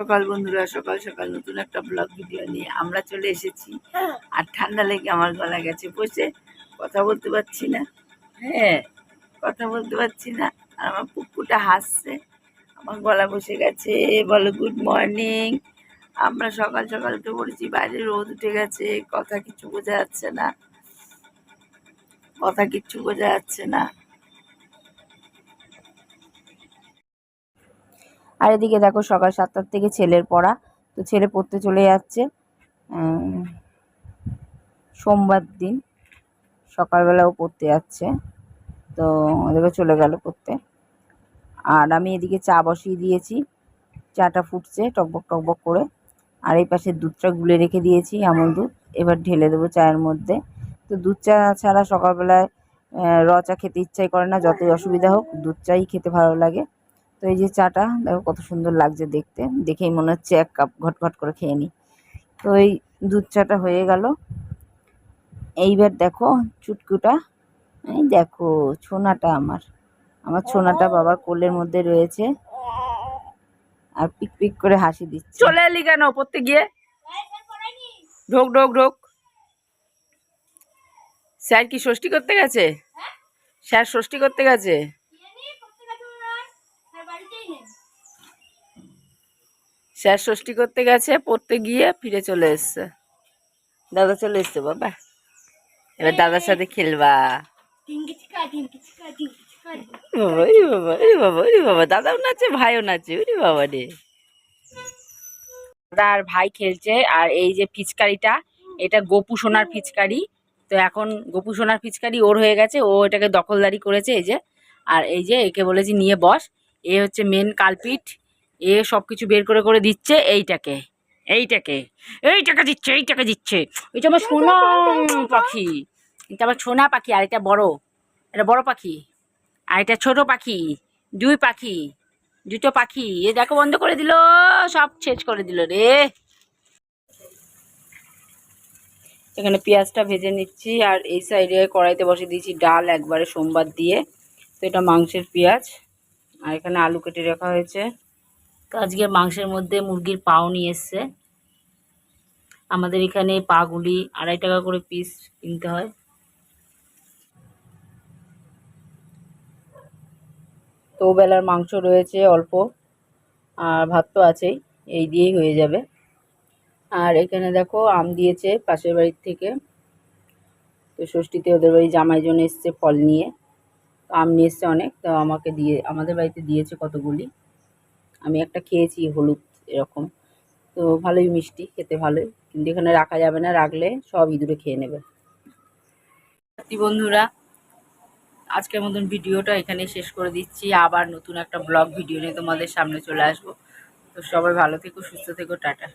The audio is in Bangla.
সকাল বন্ধুরা, সকাল সকাল নতুন একটা ব্লগ ভিডিও নিয়ে আমরা চলে এসেছি। আর ঠান্ডা লেগে আমার গলা গেছে, বসে কথা বলতে পারছি না। হ্যাঁ কথা বলতে পারছি না। আর আমার পুকুটা হাসছে, আমার গলা বসে গেছে। বলো গুড মর্নিং আমরা সকাল সকাল উঠে পড়েছি, বাইরে রোদ উঠে গেছে, কথা কিছু বোঝা যাচ্ছে না। কথা কিচ্ছু বোঝা যাচ্ছে না। আর এদিকে দেখো সকাল সাতটার থেকে ছেলের পড়া, তো ছেলে পড়তে চলে যাচ্ছে। সোমবার দিন সকালবেলাও পড়তে যাচ্ছে, তো ওদেরকে চলে গেল পড়তে। আর আমি এদিকে চা বসিয়ে দিয়েছি, চাটা ফুটছে টকবক টকবক করে। আর এই পাশে দুধটা গুলে রেখে দিয়েছি, আমল দুধ। এবার ঢেলে দেবো চায়ের মধ্যে। তো দুধ চা ছাড়া সকালবেলায় র চা খেতে ইচ্ছাই করে না, যতই অসুবিধা হোক, দুধ চাই খেতে ভালো লাগে। তো এই যে চাটা, দেখো কত সুন্দর লাগছে দেখতে। দেখেই মনে হচ্ছে এক কাপ ঘট ঘট করে খেয়ে নিই। তো এই দুধ চাটা হয়ে গেল। এইবার দেখো চুটকুটা। এই দেখো ছোনাটা আমার। আমার ছোনাটা বাবার কোলের মধ্যে রয়েছে। আর পিক পিক করে হাসি দিচ্ছে। চলে এলি কেন পড়তে গিয়ে? ঢোক ঢোক ঢোক। স্যার কি ষষ্ঠী করতে গেছে? স্যার ষষ্ঠী করতে গেছে? স্যার ষষ্ঠী করতে গেছে পড়তে গিয়ে ফিরে চলে এসছে। দাদা চলে এসছে বাবা। এবার দাদার সাথে খেলবা। বাবা ওরে বাবা ওরে বাবা ওরে বাবা দাদাও নাচে ভাইও নাচে ওরে বাবা রে। দাদা আর ভাই খেলছে আর এই যে পিচকারিটা এটা গোপু সোনার পিচকারি। তো এখন গোপু সোনার পিচকারি ওর হয়ে গেছে ও এটাকে দখলদারি করেছে এই যে। আর এই যে একে বলেছি নিয়ে বস এ হচ্ছে মেন কালপিট এ সব কিছু বের করে করে দিচ্ছে এইটাকে এইটাকে এইটাকে দিচ্ছে এইটাকে দিচ্ছে। এটা আমার সোনা পাখি, এটা আমার সোনা পাখি, আর এটা বড় এটা বড় পাখি, আর এটা ছোট পাখি, দুই পাখি, দুটো পাখি, এ দেখো বন্ধ করে দিল, সব শেষ করে দিল রে। এখানে পেঁয়াজটা ভেজে নিচ্ছি, আর এই সাইডে কড়াইতে বসে দিয়েছি ডাল একবারে সোমবার দিয়ে, তো এটা মাংসের পেঁয়াজ, আর এখানে আলু কেটে রাখা হয়েছে। তো আজকে মাংসের মধ্যে মুরগির পাও নিয়ে এসছে। আমাদের এখানে পাগুলি আড়াই টাকা করে পিস কিনতে হয়। তো বেলার মাংস রয়েছে অল্প, আর ভাত তো আছেই, এই দিয়েই হয়ে যাবে। আর এখানে দেখো আম দিয়েছে পাশের বাড়ির থেকে। তো ষষ্ঠীতে ওদের বাড়ি জামাই জন্য এসছে ফল নিয়ে। আম নিয়ে এসছে অনেক, তো আমাকে দিয়ে, আমাদের বাড়িতে দিয়েছে কতগুলি। আমি একটা খেয়েছি, হলুদ এরকম। তো ভালোই মিষ্টি, খেতে ভালোই। কিন্তু এখানে রাখা যাবে না, রাখলে সব ইঁদুরে খেয়ে নেবে। বন্ধুরা, আজকের মতন ভিডিওটা এখানে শেষ করে দিচ্ছি। আবার নতুন একটা ব্লগ ভিডিও নিয়ে তোমাদের সামনে চলে আসব। তো সবাই ভালো থেকো, সুস্থ থেকো, টাটা।